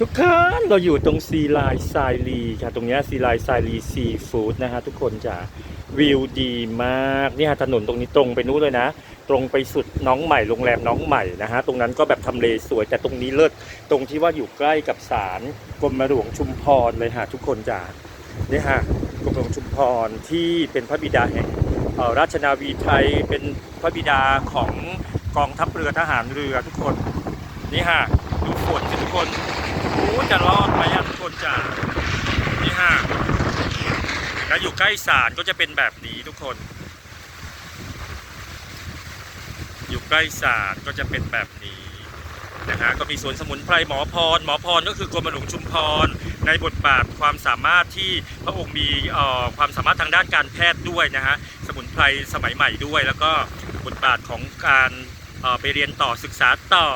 ทุกคนเราอยู่ตรงซีไลน์ไซรีค่ะ ตรงนี้ซีไลน์ไซรีซีฟู้ดนะฮะทุกคนจะวิวดีมากนี่ยถนนตรงนี้ตรงไปนู้นเลยนะ ตรงไปสุดน้องใหม่โรงแรมน้องใหม่นะฮะตรงนั้นก็แบบทำเลสวยแต่ตรงนี้เลิศตรงที่ว่าอยู่ใกล้กับศาลกรมหลวงชุมพรเลยฮะทุกคนจ้ะนี่ฮะกรมหลวงชุมพรที่เป็นพระบิดาแห่งราชนาวีไทยเป็นพระบิดาของกองทัพเรือทหารเรือทุกคนนี่ฮะดูฝนทุกคน อ้จะรอดไหมทุกคนจ้านี่ฮะแล้วอยู่ใกล้ศาลก็จะเป็นแบบนี้ทุกคน อยู่ใกล้ศาลก็จะเป็นแบบนี้นะฮะก็มีสวนสมุนไพรหมอพร หมอพรก็คือกรมหลวงชุมพร ในบทบาทความสามารถที่พระองค์มีความสามารถทางด้านการแพทย์ด้วยนะฮะสมุนไพรสมัยใหม่ด้วย แล้วก็บทบาทของการไปเรียนต่อศึกษาต่อ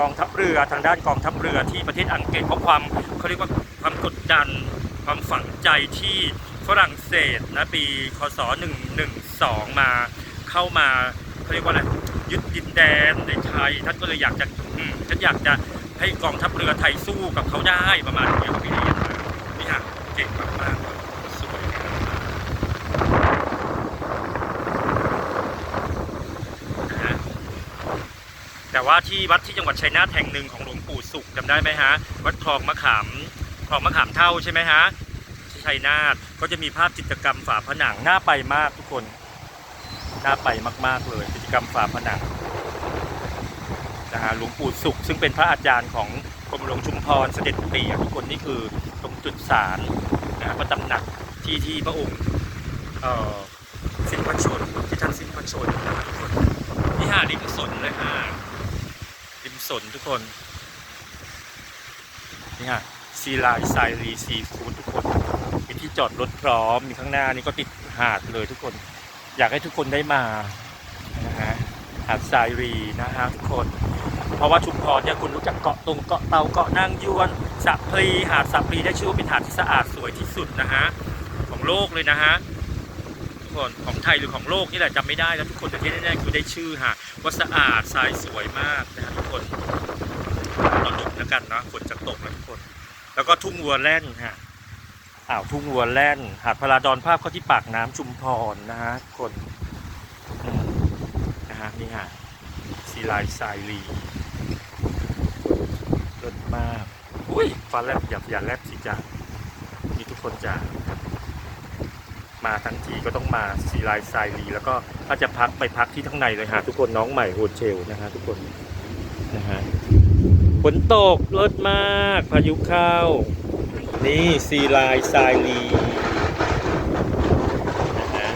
กองทัพเรือทางด้านกองทัพเรือที่ประเทศอังกฤษเพราะความเขาเรียกว่าความกดดัน ความฝังใจที่ฝรั่งเศสนะปีคศ112 มาเข้ามาเขาเรียกว่าอะไรยึดดินแดนในไทยท่านก็เลยอยากจะอืมฉันอยากจะให้กองทัพเรือไทยสู้กับเขาได้ประมาณนี้ครับพี่นี่ฮะเก่งมากๆสวยนะฮะ แต่ว่าที่วัดที่จังหวัดชัยนาทแห่งหนึ่งของหลวงปู่สุขจำได้ไหมฮะ วัดคลองมะขามคลองมะขามเท่าใช่ไหมฮะชัยนาทก็จะมีภาพจิตรกรรมฝาผนังน่าไปมากทุกคนน่าไปมาก ๆ เลยกิจกรรมฝาผนังนะฮะหลวงปู่สุข ซึ่งเป็นพระอาจารย์ของกรมหลวงชุมพรเสด็จเปี่ยทุกคนนี่คือตรงจุดสารนะฮะพระตำหนักที่ที่พระองค์สิ้นพระชนที่ท่านสิ้นพระชนนะทุกคนนี่ฮะริมสนเลยฮะ สนทุกคนนี่ฮะซีไลน์ไซรีซีฟู้ดทุกคน มีที่จอดรถพร้อมมีข้างหน้านี่ก็ติดหาดเลยทุกคน อยากให้ทุกคนได้มานะฮะหาดไซรีนะฮะทุกคน เพราะว่าชุมพรเนี่ยคุณรู้จักเกาะตรงเกาะเตาเกาะนางยวนสะพลีหาดสะพลีได้ชื่อว่าเป็นหาดที่สะอาดสวยที่สุดนะฮะของโลกเลยนะฮะ คนของไทยหรือของโลกนี่แหละจำไม่ได้แล้วทุกคนแต่ที่แน่ๆคือได้ชื่อฮะว่าสะอาดทรายสวยมากนะฮะทุกคนตอนดึกแล้วกันนะฝนจะตกแล้วทุกคน แล้วก็ทุ่งวัวแล่นฮะอ่าวทุ่งวัวแล่น หาดพลาดอนภาพเข้าที่ปากน้ำชุมพรนะฮะทุกคนนะฮะนี่ฮะซีไลน์ไซรีเลิศมากอุ้ยฟ้าแลบอย่าอย่าแลบสิจ้านี่ทุกคนจ้า มาทั้งทีก็ต้องมาซีไลน์ไซรีแล้วก็ถ้าจะพักไปพักที่ข้างในเลยฮะทุกคนน้องใหม่โฮเทลนะฮะทุกคนนะฮะฝนตกเลิศมาก พายุเข้า นี่ซีไลน์ไซรีนะฮะ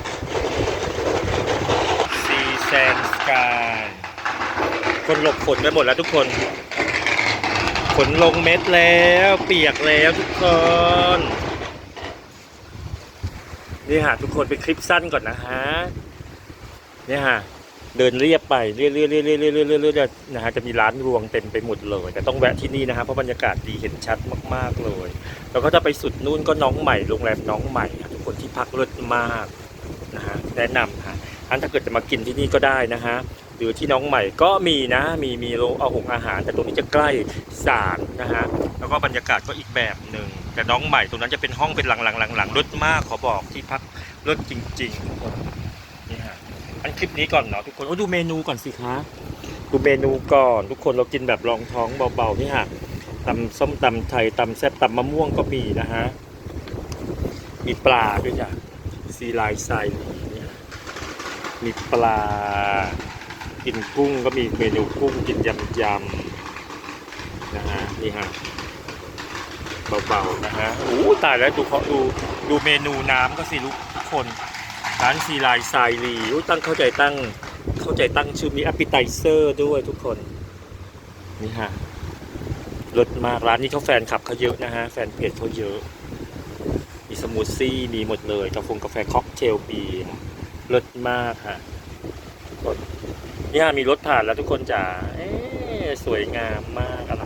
ซีแซนสกายคนหลบฝนไปหมดแล้วทุกคนฝนลงเม็ดแล้ว เปียกแล้วทุกคน นี่ฮะทุกคนเป็นคลิปสั้นก่อนนะฮะเนี่ยฮะเดินเรียบไปเรื่อยๆเรื่อยๆเรื่อยๆเรื่อยๆเรื่อยๆนะฮะจะมีร้านรวงเต็มไปหมดเลยแต่ต้องแวะที่นี่นะฮะเพราะบรรยากาศดีเห็นชัดมากๆเลย แล้วก็จะไปสุดนู่นก็น้องใหม่โรงแรมน้องใหม่ทุกคนที่พักเลิศมากนะฮะแนะนำฮะอันถ้าเกิดจะมากินที่นี่ก็ได้นะฮะหรือที่น้องใหม่ก็มีนะ มีมีโรงเอาหงอาหาร แต่ตรงนี้จะใกล้ศาลนะฮะแล้วก็บรรยากาศก็อีกแบบหนึ่ง แต่น้องใหม่ตรงนั้นจะเป็นห้องเป็นหลังหลังหลังหลังรถมากขอบอกที่พักรถจริงๆทุกคนนี่ฮะอันคลิปนี้ก่อนเนาะทุกคนโอ้ดูเมนูก่อนสิคะดูเมนูก่อนทุกคนเรากินแบบรองท้องเบาๆนี่ฮะตำส้มตำไทยตำแซ่บตำมะม่วงก็มีนะฮะมีปลาด้วยจ้ะซีไลน์ไซลีนี่ยมีปลา กินกุ้งก็มีเมนูกุ้งกินยำยำๆนะฮะนี่ฮะ เบาๆนะฮะโอ้ตายแล้วดูเขาดูดูเมนูน้ำก็สิลูกทุกคนร้านซีไลน์ไซรีตั้งเข้าใจตั้งเข้าใจตั้งชื่อมี a p p e t i z e r ด้วยทุกคน นี่ฮะรสมากร้านนี้เขาแฟนคลับเขาเยอะนะฮะ แฟนเพจเขาเยอะ มีสมูทซี่มีหมดเลยกาแฟกาแฟค็อกเทลมีรสมากฮะทุกคนนี่ฮะมีรถผ่านแล้วทุกคนจ๋าเอ๊สวยงามมากอลัง